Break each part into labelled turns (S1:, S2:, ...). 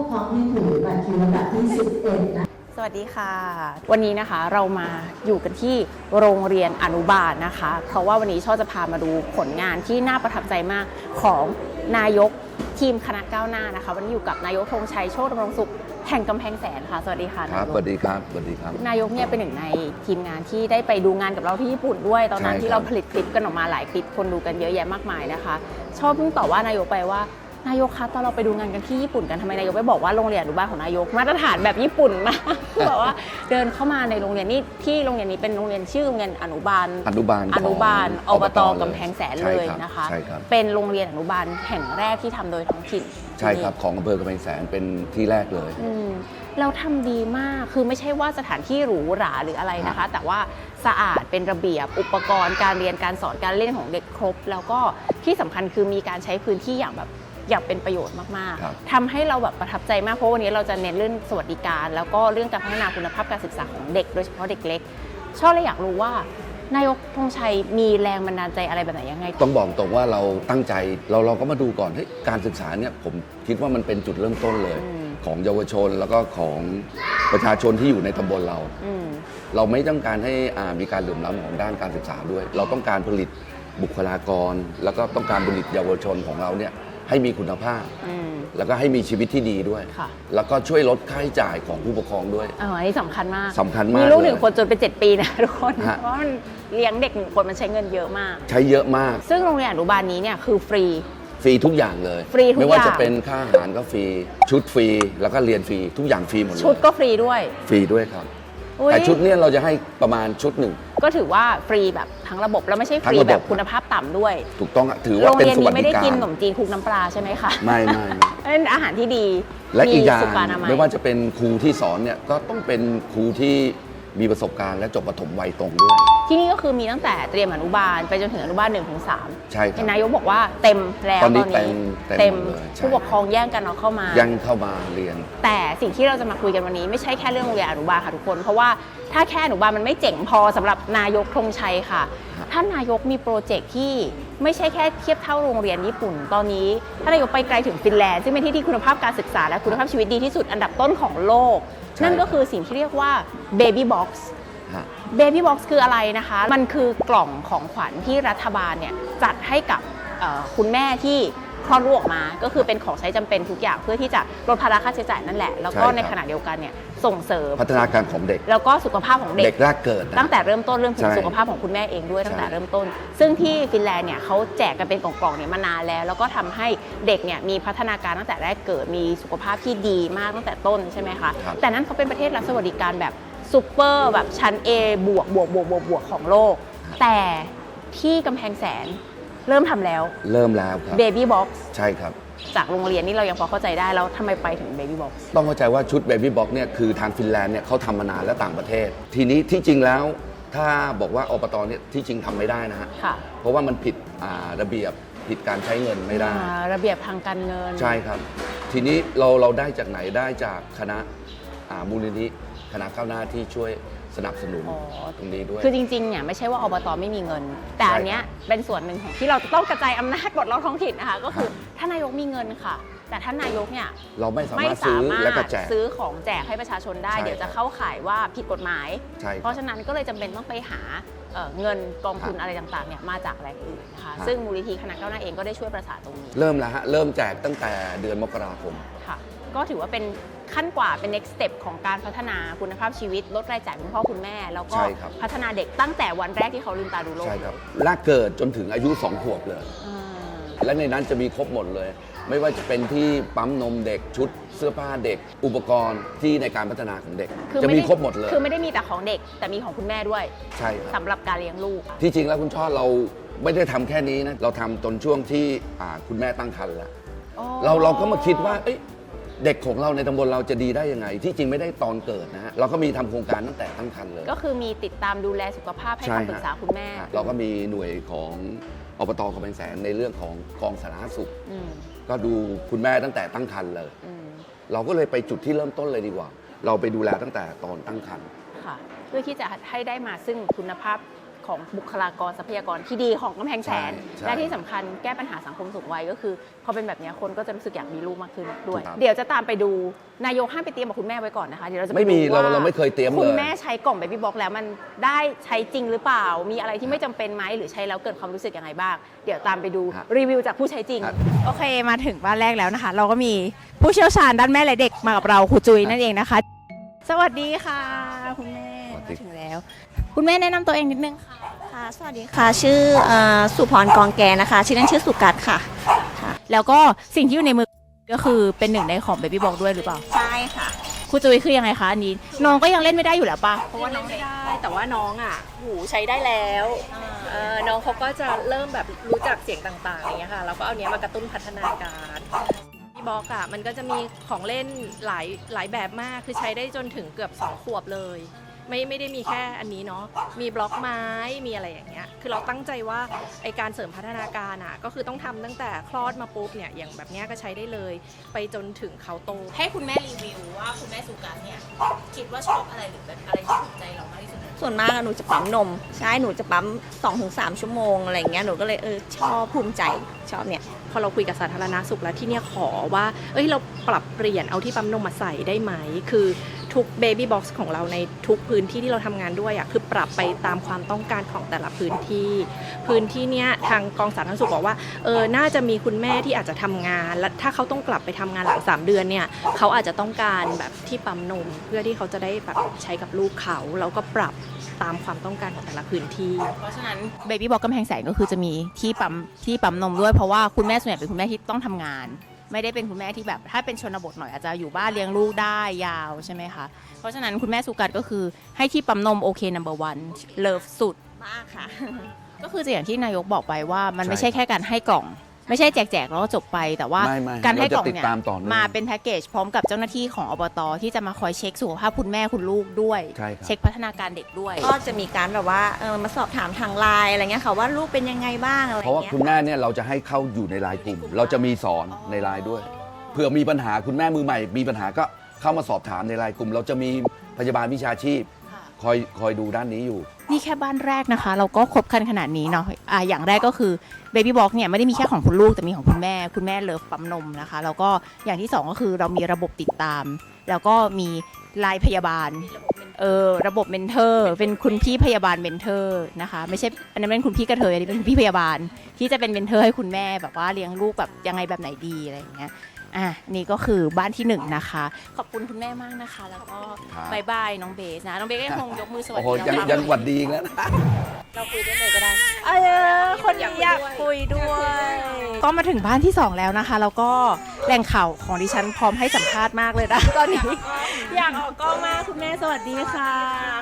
S1: ปกครองที่ถือบัตรคิวลำดับที่ 11 นะ
S2: สวัสดีค่ะ วันนี้นะคะเรามาอยู่กันที่โรงเรียนอนุบาลนะคะ เพราะว่าวันนี้ช่อจะพามาดูผลงานที่น่าประทับใจมากของนายกทีมคณะก้าวหน้านะคะ วันนี้อยู่กับนายกธงชัยโชติดำรงสุขแห่งกำแพงแสนค่ะ สวัสดีค่ะ
S3: ครับ
S2: นาย
S3: ส
S2: ก
S3: วัสดีครับสวัสดีครับ
S2: นายกเนี่ยเป็นหนึ่งในทีมงานที่ได้ไปดูงานกับเราที่ญี่ปุ่นด้วยตอนนั้น
S3: ใช่
S2: ที่
S3: ครั
S2: เรา
S3: บ
S2: ผลิตคลิปกันออกมาหลายคลิปคนดูกันเยอะแยะมากมายนะคะ ชอบเพิ่งตอบว่านายกไปว่า นายกคะตอนเราไปดูงานกันที่ญี่ปุ่นกันทำไมนายกไม่บอกว่าโรงเรียนอนุบาลของนายกมาตรฐานแบบญี่ปุ่นมากคือแบบว่าเดินเข้ามาในโรงเรียนนี่ที่โรงเรียนนี้เป็นโรงเรียนชื่อโรงเรียนอนุบาล
S3: อนุบาล
S2: อนุบาล
S3: ข
S2: อ
S3: ง
S2: บต
S3: ลย
S2: กำแพงแสน
S3: ใช่
S2: เลย
S3: รับ
S2: นะคะ
S3: ใช่ครับ
S2: เป็นโรงเรียนอนุบาลแห่งแรกที่ทำโดยท้องถิ่น
S3: ใช่ครับของอำเภอกำแพงแสนเป็นที่แรกเลย
S2: อืมเราทำดีมากคือไม่ใช่ว่าสถานที่หรูหราหรืออะไรนะคะ แต่ว่าสะอาดเป็นระเบียบอุปกรณ์การเรียนการสอนการเล่นของเด็กครบ แล้วก็ที่สำคัญคือมีการใช้พื้นที่อย่างแบบ อย่างเป็นประโยชน์มาก
S3: ครับ
S2: ๆทำให้เราแบบประทับใจมากเพราะวันนี้เราจะเน้นเรื่องสวัสดิการ แล้วก็เรื่องการพัฒนาคุณภาพการศึกษาของเด็ก โดยเฉพาะเด็กเล็ก ชอบเลยอยากรู้ว่านายกธงชัยมีแรงบันดาลใจอะไรแบบไหนยังไง
S3: ต้องบอกตรงว่าเราตั้งใจเราเราก็มาดูก่อนเฮ้ยการศึกษาเนี่ยผมคิดว่ามันเป็นจุดเริ่มต้นเลย
S2: อืม
S3: ของเยาวชนแล้วก็ของประชาชนที่อยู่ในตำบลเรา
S2: อืม
S3: เราไม่ต้องการให้อ่ามีการเหลื่อมล้ำของด้านการศึกษาด้วย เราต้องการผลิตบุคลากร แล้วก็ต้องการผลิตเยาวชนของเราเนี่ย ให้มีคุณภาพ
S2: อืม
S3: แล้วก็ให้มีชีวิตที่ดีด้วย
S2: ค่ะ
S3: แล้วก็ช่วยลดค่าใช้จ่ายของผู้ปกครองด้วย
S2: เอออันนี้สำคัญมาก
S3: สำคัญมาก
S2: มีลูก
S3: เลย
S2: หนึ่งคนจนเป็น7ปีนะ ทุกคน
S3: ฮะ
S2: เพราะว่ามันเลี้ยงเด็กหนึ่งคนมันใช้เงินเยอะมาก
S3: ใช้เยอะมาก
S2: ซึ่งโรงเรียนอนุบาลนี้เนี่ยคือฟรี
S3: ฟรีทุกอย่างเลย
S2: ฟรีทุก
S3: ไม่ว่า
S2: อย่าง
S3: จะเป็นค่าอาหารก็ฟรี ชุดฟรี แล้วก็เรียนฟรี ทุกอย่างฟรีหมดเลย
S2: ชุดก็ฟรีด้วย
S3: ฟรีด้วยครับ
S2: อุ๊ย
S3: แต่ชุดเนี้เราจะให้ประมาณชุดหนึ่ง
S2: ก็ถือว่าฟรีแบบทั้งระบบแล้วไม่ใช่ฟรี
S3: ทั้งระบบ
S2: แบบคุณภาพต่ำด้วย
S3: ถูกต้องอะถือ
S2: โร
S3: ว่างเป็น
S2: เรียน
S3: สวั
S2: นี้
S3: ส
S2: ไม่
S3: ดิ
S2: ได้
S3: การ
S2: กินขนมจีนคลุกน้ำปลาใช่ไหมคะ
S3: ไม่ไม่ไม่
S2: เป็นอาหารที่ดี
S3: และอีกอย่าง
S2: สุขอนามัย
S3: ไม่ว่าจะเป็นครูที่สอนเนี่ยก็ต้องเป็นครูที่ มีประสบการณ์และจบประถมวัยตรงด้วย
S2: ที่นี่ก็คือมีตั้งแต่เตรียมอนุบาล ไปจนถึงอนุบาล1นถึงสาม
S3: ใช่ครับ
S2: เห็นนายกบอกว่าเต็มแล้ว
S3: ต
S2: ต
S3: อ
S2: อนน
S3: นี้
S2: นี้
S3: เต็มเต็มหมดเลยใช่
S2: ผู้ปกครองแย่งกันเอาเข้ามา
S3: ยังเข้ามาเรียน
S2: แต่สิ่งที่เราจะมาคุยกันวันนี้ไม่ใช่แค่เรื่องโรงเรียนอนุบาลค่ะทุกคน เพราะว่าถ้าแค่อนุบาลมันไม่เจ๋งพอสำหรับนายกธงชัยค่ะ
S3: ครับ
S2: ท่านนายกมีโปรเจกต์ที่ไม่ใช่แค่เทียบเท่าโรงเรียนญี่ปุ่น ตอนนี้ท่านนายกไปไกลถึงฟินแลนด์ซึ่งเป็นที่ที่คุณภาพการศึกษาและคุณภาพชีวิตดีที่สุดอันดับต้นของโลก นั่นก็คือสิ่งที่เรียกว่า baby box
S3: ฮะ
S2: Baby Box คืออะไรนะคะ มันคือกล่องของขวัญที่รัฐบาลเนี่ยจัดให้กับเอ่อคุณแม่ที่คลอดลูกออกมา ก็คือเป็นของใช้จำเป็นทุกอย่างเพื่อที่จะลดภาระค่าใช้จ่ายนั่นแหละ แล้วก็
S3: ใช่ครับ
S2: ในขณะเดียวกันเนี่ย ส่งเสริม
S3: พัฒนาการของเด็ก
S2: แล้วก็สุขภาพของเด็
S3: เด็
S2: ก
S3: กแรกเกิดนะ
S2: ตั้งแต่เริ่มต้นเรื่องถึง
S3: ใช่
S2: สุขภาพของคุณแม่เองด้วยตั้งแต่
S3: ใช่
S2: เริ่มต้น ซึ่งที่ฟินแลนด์เนี่ยเขาแจกกันเป็นกล่องๆเนี่ยมานานแล้ว แล้วก็ทำให้เด็กเนี่ยมีพัฒนาการตั้งแต่แรกเกิดมีสุขภาพที่ดีมากตั้งแต่ต้นใช่ไหมคะ
S3: ครับ
S2: แต่นั้นเขาเป็นประเทศรัฐสวัสดิการแบบซูเปอร์แบบชั้น A บวกบวกบวกบวกบวกของโลก แต่ที่กำแพงแสนเริ่มทำแล้ว
S3: เริ่มแล้วครับ
S2: Baby Box
S3: ใช่ครับ
S2: จากโรงเรียนนี่เรายังพอเข้าใจได้แล้วทำไมไปถึง Baby Box
S3: ต้องเข้าใจว่าชุด Baby Box เนี่ยคือทางฟินแลนด์เนี่ยเขาทำมานานและต่างประเทศ ทีนี้ที่จริงแล้วถ้าบอกว่าอบตเนี่ยที่จริงทำไม่ได้นะฮะ
S2: ค่ะ
S3: เพราะว่ามันผิดอ่าระเบียบผิดการใช้เงินไม่ได้
S2: อ่าระเบียบทางการเงิน
S3: ใช่ครับ ทีนี้เราเราได้จากไหนได้จากคณะอ่ามูลนิธิคณะก้าวหน้าที่ช่วย สนับสนุน
S2: อ๋อ
S3: ตรงนี้ด้วย
S2: คือจริงๆ เนี่ยไม่ใช่ว่าอบตไม่มีเงิน แต่อันเนี้ยเป็นส่วนหนึ่งของที่เราต้องกระจายอำนาจบทล็อกท้องถิ่นนะคะ ก็คือท่านนายกมีเงินค่ะ แต่ท่านนายกเนี่ย
S3: เราไม่สา
S2: ไม่
S3: มารถ
S2: สา
S3: ซื้อ
S2: มาร
S3: และก็
S2: ถ
S3: แจก
S2: ซื้อของแจกให้ประชาชนได้
S3: ใช่
S2: เดี๋ยวจะเข้าข่ายว่าผิดกฎหมาย
S3: ใช่ค
S2: เพ
S3: รับ
S2: ราะฉะนั้นก็เลยจำเป็นต้องไปหาเอ่อเงินกองทุน
S3: ครับ
S2: อะไรต่างๆ เนี่ยมาจากแหล่งอื่นนะคะ
S3: ครับ
S2: ซึ่งมูลนิธิคณะก้าวหน้าเองก็ได้ช่วยประสานตรงนี้
S3: เริ่มแล้วฮะ เริ่มแจกตั้งแต่เดือนมกราคม
S2: ค่ะก็ถือว่าเป็น ขั้นกว่าเป็น next step ของการพัฒนาคุณภาพชีวิต ลดรายจ่ายคุณพ่อคุณแม่ แล้วก็
S3: ใช่ครับ
S2: พัฒนาเด็กตั้งแต่วันแรกที่เขาลืมตาดูโลก
S3: ใช่ครับแรกเกิดจนถึงอายุ 2 ขวบเลย
S2: อ่า
S3: และในนั้นจะมีครบหมดเลย ไม่ว่าจะเป็นที่ปั๊มนมเด็กชุด เสื้อผ้าเด็ก อุปกรณ์ที่ในการพัฒนาของเด็ก จะ
S2: ไได้
S3: มีครบหมดเลย
S2: คือไม่ได้มีแต่ของเด็ก แต่มีของคุณแม่ด้วย
S3: ใช่ครับ
S2: สำหรับการเลี้ยงลูก
S3: ที่จริงแล้วคุณช่อเราไม่ได้ทำแค่นี้นะ เราทำจนช่วงที่อ่าคุณแม่ตั้งครรภ์แล้ว
S2: อ๋อ
S3: เราเราก็มาคิดว่าเอ้ย เด็กของเราในตำบลเราจะดีได้ยังไง ที่จริงไม่ได้ตอนเกิดนะฮะเราก็มีทำโครงการตั้งแต่ตั้งครรภ์เลย
S2: ก็คือมีติดตามดูแลสุขภาพให้
S3: ใช่
S2: คำปรึกษา
S3: ฮะ
S2: คุณแม่
S3: เราก็มีหน่วยของอบตกำแพงแสนในเรื่องของกองสาธารณสุข
S2: อืม
S3: ก็ดูคุณแม่ตั้งแต่ตั้งครรภ์เลย
S2: อืม
S3: เราก็เลยไปจุดที่เริ่มต้นเลยดีกว่า เราไปดูแลตั้งแต่ตอนตั้งครรภ์
S2: ค่ะ เพื่อที่จะให้ได้มาซึ่งคุณภาพ ของบุคลากรทรัพยากรที่ดีของกำแพงแสน
S3: ใช่ใช่
S2: และที่สำคัญแก้ปัญหาสังคมสูงวัยก็คือพอเป็นแบบเนี้ยคนก็จะรู้สึกอยากมีลูกมากขึ้นด้วย
S3: ถูกครับ
S2: เดี๋ยวจะตามไปดูนายกห้ามไปเตรียมกับคุณแม่ไว้ก่อนนะคะเดี๋ยวเราจะป
S3: ไม่มี
S2: ดู
S3: เรา
S2: ว่
S3: เราไม่เคยเตรียม
S2: คุ
S3: เล
S2: ณ
S3: ย
S2: แม่ใช้กล่องเบบี้บ็อกแล้วมันได้ใช้จริงหรือเปล่า มีอะไรที่ไม่จำเป็นไหมหรือใช้แล้วเกิดความรู้สึกยังไงบ้าง เดี๋ยวตามไปดู
S3: ครับ
S2: รีวิวจากผู้ใช้จริง
S3: ครับ
S2: โอเคมาถึงบ้านแรกแล้วนะคะ เราก็มีผู้เชี่ยวชาญด้านแม่และเด็กมากับเราครูจุยนั่นเองนะคะ สวัสดีค่ะ คุณแม่
S3: สวัสดี
S2: มาถึงแล้ว คุณแม่แนะนำตัวเองนิดนึงค่ะ
S4: ค่ะสวัสดีค่ะ ชื่อเอ่อสุพรกองแกนะคะ ชื่อเล่นชื่อสุกัดค่ะ
S2: แล้วก็สิ่งที่อยู่ในมือก็คือเป็นหนึ่งในของเบบี้บ็อกด้วยหรือเปล่า
S4: ใช่ค่ะ
S2: ครูจุยคือยังไงคะอันนี้น้องก็ยังเล่นไม่ได้อยู่แล้วปะ
S5: เพราะว่าน้องไม่ได้แต่ว่าน้องอะหูใช้ได้แล้วเอ่อน้องเขาก็จะเริ่มแบบรู้จักเสียงต่างๆอย่างเงี้ยค่ะแล้วก็เอาเนี้ยมากระตุ้นพัฒนาการพี่บอกอะมันก็จะมีของเล่นหลายหลายแบบมากคือใช้ได้จนถึงเกือบสองขวบเลย ไม่ไม่ได้มีแค่อันนี้เนาะมีบล็อกไม้มีอะไรอย่างเงี้ยคือเราตั้งใจว่าไอการเสริมพัฒนาการอะก็คือต้องทำตั้งแต่คลอดมาปุ๊บเนี่ยอย่างแบบเนี้ยก็ใช้ได้เลย ไปจนถึงเขาโต
S2: ให้คุณแม่รีวิวว่าคุณแม่สุกัสเนี่ยคิดว่าชอบอะไรหรือเป็นอะไรที่ถูกใจเรามากที่สุด
S4: ส่วนมากอะหนูจะปั๊มนม ใช่หนูจะปั๊ม2-3 ชั่วโมงอะไรอย่างเงี้ยหนูก็เลยเออชอบภูมิใจชอบเนี่ย
S5: พอเราคุยกับสาธารณสุขแล้วที่เนี่ยขอว่า เอ้ยเราปรับเปลี่ยนเอาที่ปั๊มนมมาใส่ได้ไหม คือ ทุกเบบี้บ็อกซ์ของเราในทุกพื้นที่ที่เราทำงานด้วยอะคือปรับไปตามความต้องการของแต่ละพื้นที่ พื้นที่เนี้ยทางกองสาธารณสุขบอกว่าเออน่าจะมีคุณแม่ที่อาจจะทำงาน และถ้าเขาต้องกลับไปทำงานหลัง 3 เดือนเนี่ยเขาอาจจะต้องการแบบที่ปั๊มนม เพื่อที่เขาจะได้แบบใช้กับลูกเขาแล้วก็ปรับตามความต้องการของแต่ละพื้นที่
S2: เพราะฉะนั้นเบบี้บ็อกกำแพงแสนก็คือจะมีที่ปั๊มที่ปั๊มนมด้วยเพราะว่าคุณแม่ส่วนใหญ่เป็นคุณแม่ที่ต้องทำงาน ไม่ได้เป็นคุณแม่ที่แบบถ้าเป็นชนบทหน่อยอาจจะอยู่บ้านเลี้ยงลูกได้ยาวใช่ไหมคะเพราะฉะนั้นคุณแม่สุกัดก็คือให้ที่ปั๊มนมโอเค number one เลิฟสุด
S4: มากค่ะ
S2: ก็คือจะอย่างที่นายกบอกไปว่ามัน
S3: ใช่
S2: ไม่ใช่แค่การให้กล่อง ไม่ใช่แจกๆแล้วก็จบไป แต่ว่า
S3: ไม่ไม่
S2: การให้กล่อง
S3: เราจะติด
S2: เนี่ย
S3: ตามต่อเนื่อง
S2: มาเป็นแพ็กเกจพร้อมกับเจ้าหน้าที่ของอบตที่จะมาคอยเช็คสุขภาพคุณแม่คุณลูกด้วย
S3: ใช่ครับ
S2: เช็คพัฒนาการเด็กด้วย
S4: ก็จะมีการแบบว่าเออมาสอบถามทางไลน์อะไรเงี้ยค่ะว่าลูกเป็นยังไงบ้างอะไร
S3: เพราะว่า
S4: เงี้ย
S3: คุณแม่เนี่ยเราจะให้เข้าอยู่ในไลน์กลุ่ม เราจะมีสอนในไลน์ด้วยเผื่อมีปัญหาคุณแม่มือใหม่ มีปัญหาก็เข้ามาสอบถามในไลน์กลุ่ม เราจะมีพยาบาลวิชาชีพ คอยคอยดูด้านนี้อยู่
S2: นี่แค่บ้านแรกนะคะ เราก็ครบคันขนาดนี้เนาะอ่าอย่างแรกก็คือ Baby Box เนี่ยไม่ได้มีแค่ของคุณลูกแต่มีของคุณแม่ คุณแม่เลิฟปั๊มนมนะคะ แล้วก็อย่างที่สองก็คือเรามีระบบติดตาม แล้วก็มีไลน์พยาบาลเออระบบเมนเทอร์เป็นคุณพี่พยาบาลเมนเทอร์นะคะไม่ใช่อันนั้นเป็นคุณพี่กระเทยอันนี้เป็นคุณพี่พยาบาล ที่จะเป็นเมนเทอร์ให้คุณแม่แบบว่าเลี้ยงลูกแบบยังไงแบบไหนดีอะไรอย่างเงี้ย อะนี่ก็คือบ้านที่หนึ่งนะคะ ขอบคุณคุณแม่มากนะคะ แล้วก็
S3: ครับ
S2: บายบายน้องเบสนะ น้องเบสก็ยังคงยกมือสวัส
S3: โอ้
S2: ดี
S3: โหยัง
S2: เรา
S3: ยังหวัดดีอีกแล้วนะ
S2: เราคุยได้เลยก็ได้ เออคนนี้อยากคุยด้วย ก็มาถึงบ้านที่2แล้วนะคะ แล้วก็แหล่งข่าวของดิฉันพร้อมให้สัมภาษณ์มากเลยนะ ตอนนี้ อยากออกกล้องมากคุณแม่สวัสดีค่ะ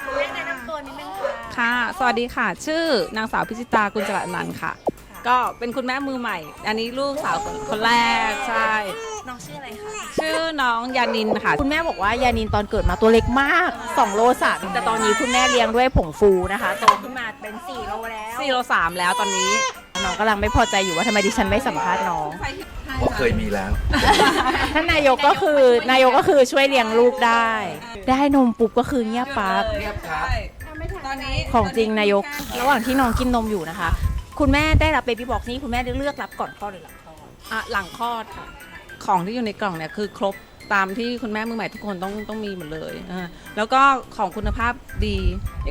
S2: คุณแม่แนะนำตัวนิดนึงค่ะ
S6: ค่ะ สวัสดีค่ะ ชื่อนางสาวพิจิตากุลจรันันท์ค่ะ ก็เป็นคุณแม่มือใหม่ อันนี้ลูกสาวคนคนแรกใช่
S2: น้องชื่ออะไรคะ
S6: ชื่อน้องยานินค่ะ
S2: คุณแม่บอกว่ายานินตอนเกิดมาตัวเล็กมาก 2 โลสามแต่ตอนนี้คุณแม่เลี้ยงด้วยผงฟูนะคะโตขึ้นมาเป็น 4 โลแล้ว
S6: 4โล3แล้วตอนนี้
S2: น้องกำลังไม่พอใจอยู่ว่าทำไมดิฉันไม่สัมภาษณ์น้อง
S3: เพราะเคยมีแล้ว
S2: ท่านนายกก็คือนายกก็คือช่วยเลี้ยงลูกได้ ได้นมปุ๊บก็คือเงียบปั๊บ
S6: ตอนนี้
S2: ของจริงนายก ระหว่างที่น้องกินนมอยู่นะคะ คุณแม่ได้รับเบบี้บ็อกซ์นี้คุณแม่ได้เลือกรับก่อนคลอดหรือหลังคลอด
S6: อะหลังคลอดค่ะ ของที่อยู่ในกล่องเนี่ยคือครบตามที่คุณแม่มือใหม่ทุกคนต้องต้องมีหมดเลยอ่าแล้วก็ของคุณภาพดี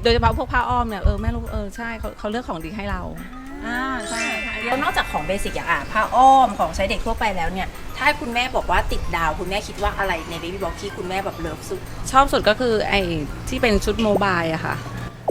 S6: โดยเฉพาะพวกผ้าอ้อมเนี่ยเออแม่รู้เออใช่เขาเขาเลือกของดีให้เรา อ่าใช่ใช่
S2: แล้วนอกจากของเบสิกอย่างอะผ้าอ้อมของใช้เด็กทั่วไปแล้วเนี่ย ถ้าให้คุณแม่บอกว่าติดดาวคุณแม่คิดว่าอะไรในเบบี้บ็อกซ์ที่คุณแม่แบบเลิฟสุด
S6: ชอบสุดก็คือไอ้ที่เป็นชุดโมบายอะค่ะ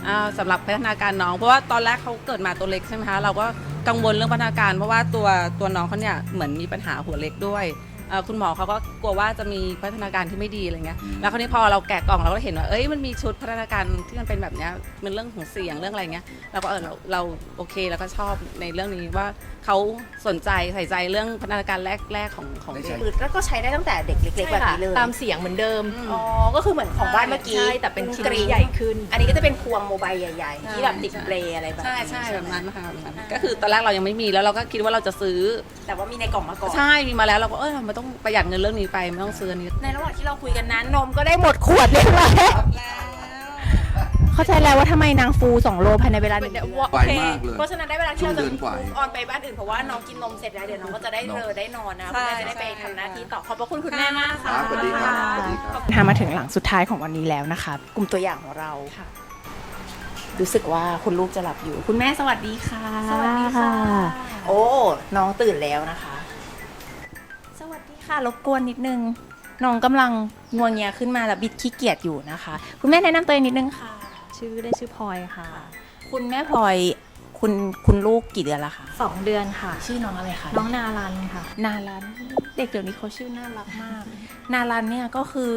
S6: อ่าสำหรับพัฒนาการน้อง เพราะว่าตอนแรกเขาเกิดมาตัวเล็กใช่ไหมคะเราก็กังวลเรื่องพัฒนาการ เพราะว่าตัวตัวน้องเขาเนี่ยเหมือนมีปัญหาหัวเล็กด้วย เอ่อคุณหมอเขาก็กลัวว่าจะมีพัฒนาการที่ไม่ดีอะไรเงี้ย แล้วคราวนี้พอเราแกะกล่องเราก็เห็นว่า เอ้ยมันมีชุดพัฒนาการที่มันเป็นแบบเนี้ยมันเรื่องของเสียงเรื่องอะไรเงี้ยเราก็เออเราเราโอเคแล้วก็ชอบในเรื่องนี้ว่าเขาสนใจใส่ใจเรื่องพัฒนาการแรกแรกของของ
S3: ไม่
S6: เด็
S3: ใช่
S6: ก
S2: คือแล้วก็ใช้ได้ตั้งแต่เด็กเล็กๆแบบนี้เลย
S5: ตามเสียงเหมือนเดิม
S2: อ๋อก็คือเหมือนของบ้านเมื่อกี้
S5: ใช่แต่เป็นชิ้น
S2: กรี๊ง
S5: ใหญ่ขึ้น
S2: อันนี้ก็จะเป็นพวงโมบายใหญ่ๆ ที่แบบติด
S6: ใช่
S2: เปลอะไรแบบ
S6: ใช่
S2: นี้
S6: ใช่
S2: ไห
S6: แบ
S2: ม
S6: บนั้นค่ะแบบนั้นก็คือตอนแรกเรายังไม่มีแล้วเราก็คิดว่าเราจะซื้อ
S2: แต่ว่ามีในกล่องมาก่อน
S6: ใช่มีมาแล้วเราก็เออเราไม่ต้องประหยัดเงินเรื่องนี้ไปไม่ต้องซื้ออันนี้
S2: ในระหว่างที่เราคุยกันนั้นนมก็ได้หมดขวดเรียบร้อยเข้าใจแล้วว่าทำไมนางฟู2โลภายในเวลาหนึ่ง
S5: เดี๋
S2: เดื
S5: ยว
S2: อน
S3: ไวมากเลย
S2: เพราะฉะนั้นได้เวลาที่เราจะ
S3: ช่วงเดือนกว่า
S2: ออนไปบ้านอื่นเพราะว่าน้องกินนมเสร็จแล้วเดี๋ยวน้องก็จะได้
S3: เนอะ
S2: เลอได้นอนนะ
S6: ใช่
S2: คุณแม่จะได้ไปทำหน้าที่ต่อขอบพระคุณคุณแม่มาก
S3: ค
S2: ค่ะ
S3: รับสวัสดีครับสวัสดีครับ
S2: ทามาถึงหลังสุดท้ายของวันนี้แล้วนะคะ กลุ่มตัวอย่างของเรารู้สึกว่าคุณลูกจะหลับอยู่ คุณแม่สวัสดีค่ะ
S4: สวัสดีค่ะ
S2: โอ้ น้องตื่นแล้วนะคะสวัสดี ค่ะรบกวนนิดนึงน้องกำลังงวงเงียขึ้นมาแล้วบิดขี้เกียจอยู่นะคะ คุณแม่แนะนำตัวเองนิดนึงค่ะ
S7: ชื่อได้ชื่อพลอยค่ะ
S2: คุณแม่พลอยคุณคุณลูกกี่เดือนแล้วคะ
S7: สองเดือนค่ะ
S2: ชื่อน้องอะไรคะ
S7: น้องนารันค่ะ
S2: นารันเด็กเดี๋ยวนี้เขาชื่อน่ารักมาก นารันเนี่ยก็คือ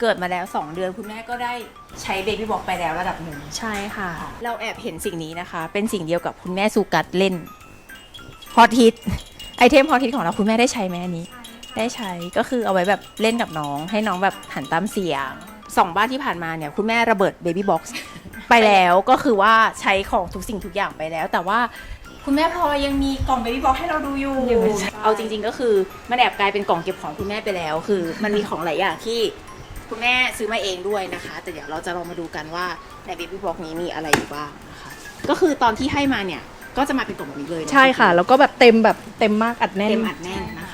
S2: เกิดมาแล้ว 2 เดือน คุณแม่ก็ได้ใช้เบบี้บอกไปแล้วระดับหนึ่ง
S7: ใช่ค่ะ
S2: เราแอบเห็นสิ่งนี้นะคะ เป็นสิ่งเดียวกับคุณแม่ซูกัดเล่นฮอตฮิตไอเทมฮอตฮิตของเราคุณแม่ได้ใช้ไหมอันนี้ ได้ใช้ก็คือเอาไว้แบบเล่นกับน้อง ให้น้องแบบหันตามเสียงสองบ้านที่ผ่านมาเนี่ยคุณแม่ระเบิดเบบี้บ็อกซ์ไปแล้วก็คือว่าใช้ของทุกสิ่งทุกอย่างไปแล้ว แต่ว่าคุณแม่พลอยยังมีกล่องเบบี้บ็อกซ์ให้เราดูอยู่
S7: อยู่ใช่
S2: เอาจริง ๆ ก็คือมันแอบกลายเป็นกล่องเก็บของคุณแม่ไปแล้ว คือ มันมีของหลายอย่างที่คุณแม่ซื้อมาเองด้วยนะคะ แต่เดี๋ยวเราจะลองมาดูกันว่าในเบบี้บ็อกซ์นี้มีอะไรอยู่บ้างนะคะก็คือตอนที่ให้มาเนี่ยก็จะมาเป็นกล่องแบบนี้เลยน
S7: ใช่ค่ะ แล้วก็แบบเต็มแบบเต็มมากอัดแน่น
S2: เต็มอัดแน่นนะ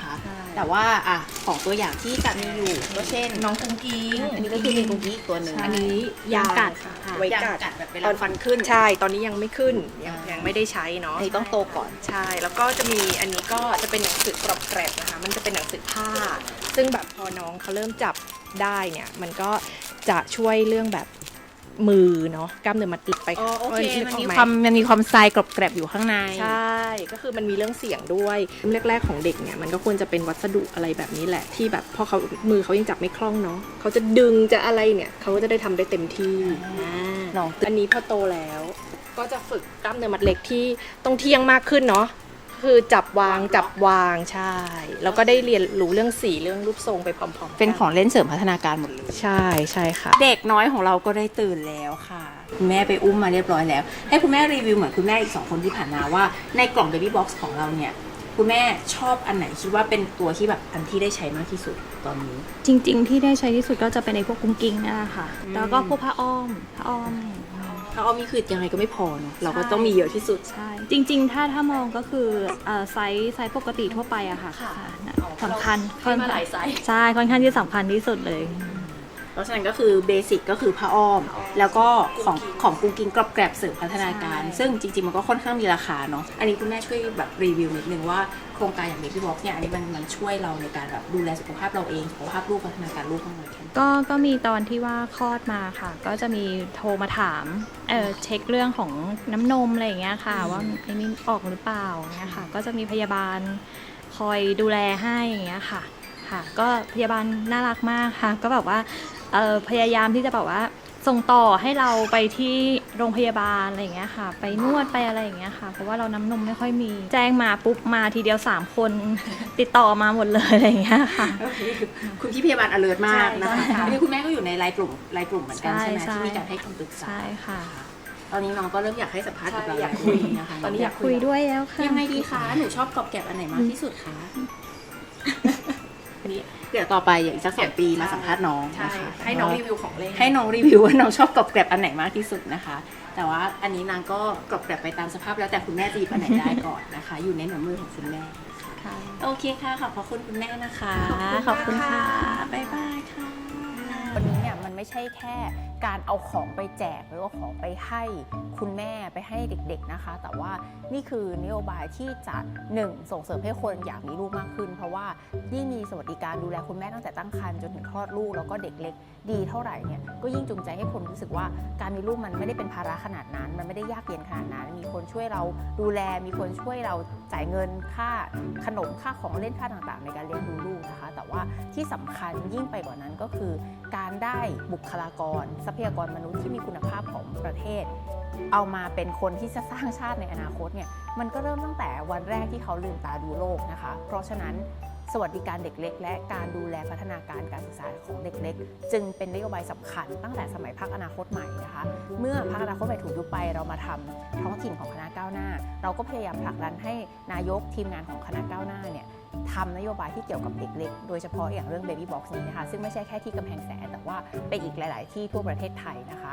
S2: คะ แต่ว่าอะของตัวอย่างที่จะมีอยู่ก็เช่น
S6: น้องกุ้งกิ้ง
S2: อันนี้ก็คือเป็นกุงกี้อีกตัวหนึ่ง
S7: ใช่
S5: อันนี้
S7: ยางกัด
S5: ค่ะ
S7: ค่ะ
S5: ไว้
S2: ยาง
S5: กัด
S2: กัดแบบเวลาฟันขึ้น
S5: ใช่ ตอนนี้ยังไม่ขึ้น ยังยังไม่ได้ใช้เนาะ
S2: อันนี้ต้องโตก่อน
S5: ใช่ แล้วก็จะมีอันนี้ก็จะเป็นหนังสือกรอบแกรบนะคะ มันจะเป็นหนังสือผ้า ซึ่งแบบพอน้องเขาเริ่มจับได้เนี่ย มันก็จะช่วยเรื่องแบบมือเนาะ กล้ามเนื้อมัดติดไป
S2: อ๋อโอเค
S5: นึก
S2: มัน
S5: ออก
S2: มี
S5: ไห
S2: ความมันมีความทรายกรอบแกรบอยู่ข้างใน
S5: ใช่ ก็คือมันมีเรื่องเสียงด้วยเริ่มแรก ๆของเด็กเนี่ยมันก็ควรจะเป็นวัสดุอะไรแบบนี้แหละ ที่แบบพอเขามือเขายังจับไม่คล่องเนาะเขาจะดึงจะอะไรเนี่ยเขาก็จะได้ทำได้เต็มที่
S2: น้อง
S5: อันนี้พอโตแล้ว ก็จะฝึกกล้ามเนื้อมัดเล็กที่ต้องเที่ยงมากขึ้นเนาะ คือจับวางจับวางใช่ แล้วก็ได้เรียนรู้เรื่องสีเรื่องรูปทรงไปพร้อมๆกั
S2: เป็นของเล่นเสริมพัฒนาการหมดเลย
S5: ใช่ใช่ค่ะ
S2: เด็กน้อยของเราก็ได้ตื่นแล้วค่ะคุณแม่ไปอุ้มมาเรียบร้อยแล้ว ให้คุณแม่รีวิวเหมือนคุณแม่อีกสองคนที่ผ่านมาว่าในกล่อง Baby Box ของเราเนี่ยคุณแม่ชอบอันไหนคิดว่าเป็นตัวที่แบบอันที่ได้ใช้มากที่สุดตอนนี้
S7: จริง ๆ ที่ได้ใช้ที่สุดก็จะเป็นในพวกกุ้งกิ้งนั่นแหละค่ะ
S2: อืม
S7: แล้วก็พวกผ้าอ้อมผ้าอ้อม
S2: ถ้าอ้อมนี่คือยังไงก็ไม่พอเนอะเราก็
S7: ใช่
S2: ต้องมีเยอะที่สุด
S7: ใช่จริงๆ ถ้าถ้ามองก็คือเอ่อไซส์ไซส์ปกติทั่วไปอะค่ะ
S2: ค่ะ
S7: น่ะสำคัญ
S2: ให้มาหลายไซส์
S7: ใช่ค่อนข้างที่สำคัญที่สุดเลย
S2: เพราะฉะนั้นก็คือเบสิกก็คือผ้าอ้อม แล้วก็ของของกุ้งกิ้งกรอบแกรบเสริมพัฒนาการ
S7: ใช่
S2: ซึ่งจริงๆมันก็ค่อนข้างมีราคาเนาะอันนี้คุณแม่ช่วยแบบรีวิวนิดนึงว่าโครงการอย่าง Baby Box เนี่ยอันนี้มันมันช่วยเราในการแบบดูแลสุขภาพเราเองสุขภาพลูกพัฒนาการลูกของเราแค่ไหน
S7: ก็ก็มีตอนที่ว่าคลอดมาค่ะ ก็จะมีโทรมาถามเออเช็คเรื่องของน้ำนมอะไรอย่างเงี้ยค่ะ
S2: อืม
S7: ว่าไอ้นี่ออกหรือเปล่าอย่างเงี้ยค่ะ ก็จะมีพยาบาลคอยดูแลให้อย่างเงี้ยค่ะค่ะ ก็พยาบาลน่ารักมากค่ะ ก็แบบว่าเออ พยายามที่จะแบบว่าส่งต่อให้เราไปที่โรงพยาบาลอะไรอย่างเงี้ยค่ะ ไปนวดไปอะไรอย่างเงี้ยค่ะ เพราะว่าเราน้ำนมไม่ค่อยมี แจ้งมาปุ๊บมาทีเดียวสามคน ติดต่อมาหมดเลยอะไรอย่างเงี้ยค่ะ
S2: คุณพี่พยาบาล alert มากนะคะ
S7: ใช่ค่ะ
S2: อันนี้คุณแม่ก็อยู่ในไลน์กลุ่มไลน์กลุ่มเหมือนกันใช่ไหม
S7: ใช่
S2: ที่มีการให้คำปรึกษา
S7: ใช่ค่ะ
S2: ตอนนี้น้องก็เริ่มอยากให้สัมภาษณ์กับเรา
S5: ใช่อยาก
S2: แล้ว
S5: คุย
S2: นะคะ
S5: ตอนนี้อยาก
S7: คุยด้วยแล้วค่ะ
S2: ยังไงดีคะหนูชอบกรอบแกรบอันไหนมากที่สุดคะอั นนี้เดี๋ยวต่อไปอย่างอีกสักสองปีมาสัมภาษณ์น้อง
S5: ใช่
S2: นะคะ
S5: ให้น้องรีวิวของเล่น
S2: ให้น้องรีวิวว่าน้องชอบกรอบแกรบอันไหนมากที่สุดนะคะ แต่ว่าอันนี้นางก็กรอบแกรบไปตามสภาพแล้วแต่คุณแม่จะหยิบอันไหนได้ก่อนนะคะ อยู่ในหนมือของคุณแม่นะคะ
S7: ค่ะ
S2: โอเคค่ะขอบพระคุณคุณแม่นะคะ
S7: ขอบคุณค่ะ
S2: บ๊ายบายค่ะวันนี้เนี่ยมันไม่ใช่แค่ การเอาของไปแจกหรือว่าของไปให้คุณแม่ไปให้เด็กๆนะคะ แต่ว่านี่คือนโยบายที่จะหนึ่งส่งเสริมให้คนอยากมีลูกมากขึ้น เพราะว่ายิ่งมีสวัสดิการดูแลคุณแม่ตั้งแต่ตั้งครรภ์จนถึงคลอดลูกแล้วก็เด็กเล็กดีเท่าไหร่เนี่ยก็ยิ่งจูงใจให้คนรู้สึกว่าการมีลูกมันไม่ได้เป็นภาระขนาดนั้น มันไม่ได้ยากเย็นขนาดนั้น มีคนช่วยเราดูแลมีคนช่วยเราจ่ายเงินค่าขนมค่าของเล่นค่าต่างๆ ในการเลี้ยงดูลูกนะคะ แต่ว่าที่สำคัญยิ่งไปกว่านั้นก็คือ การได้บุคลากรทรัพยากรมนุษย์ที่มีคุณภาพของประเทศ เอามาเป็นคนที่จะสร้างชาติในอนาคตเนี่ยมันก็เริ่มตั้งแต่วันแรกที่เขาลืมตาดูโลกนะคะ เพราะฉะนั้นสวัสดิการเด็กเล็ก และการดูแลพัฒนาการการศึกษาของเด็กเล็ก จึงเป็นนโยบายสำคัญตั้งแต่สมัยพักอนาคตใหม่นะคะ เมื่อพักอนาคตใหม่ถูกยุบไปเรามาทำท้องถิ่นของคณะก้าวหน้า เราก็พยายามผลักดันให้นายกทีมงานของคณะก้าวหน้าเนี่ย ทำนโยบายที่เกี่ยวกับเด็กเล็กโดยเฉพาะอย่างเรื่อง Baby Box นี้นะคะ ซึ่งไม่ใช่แค่ที่กำแพงแสนแต่ว่าเป็นอีกหลาย ๆ ที่ทั่วประเทศไทยนะคะ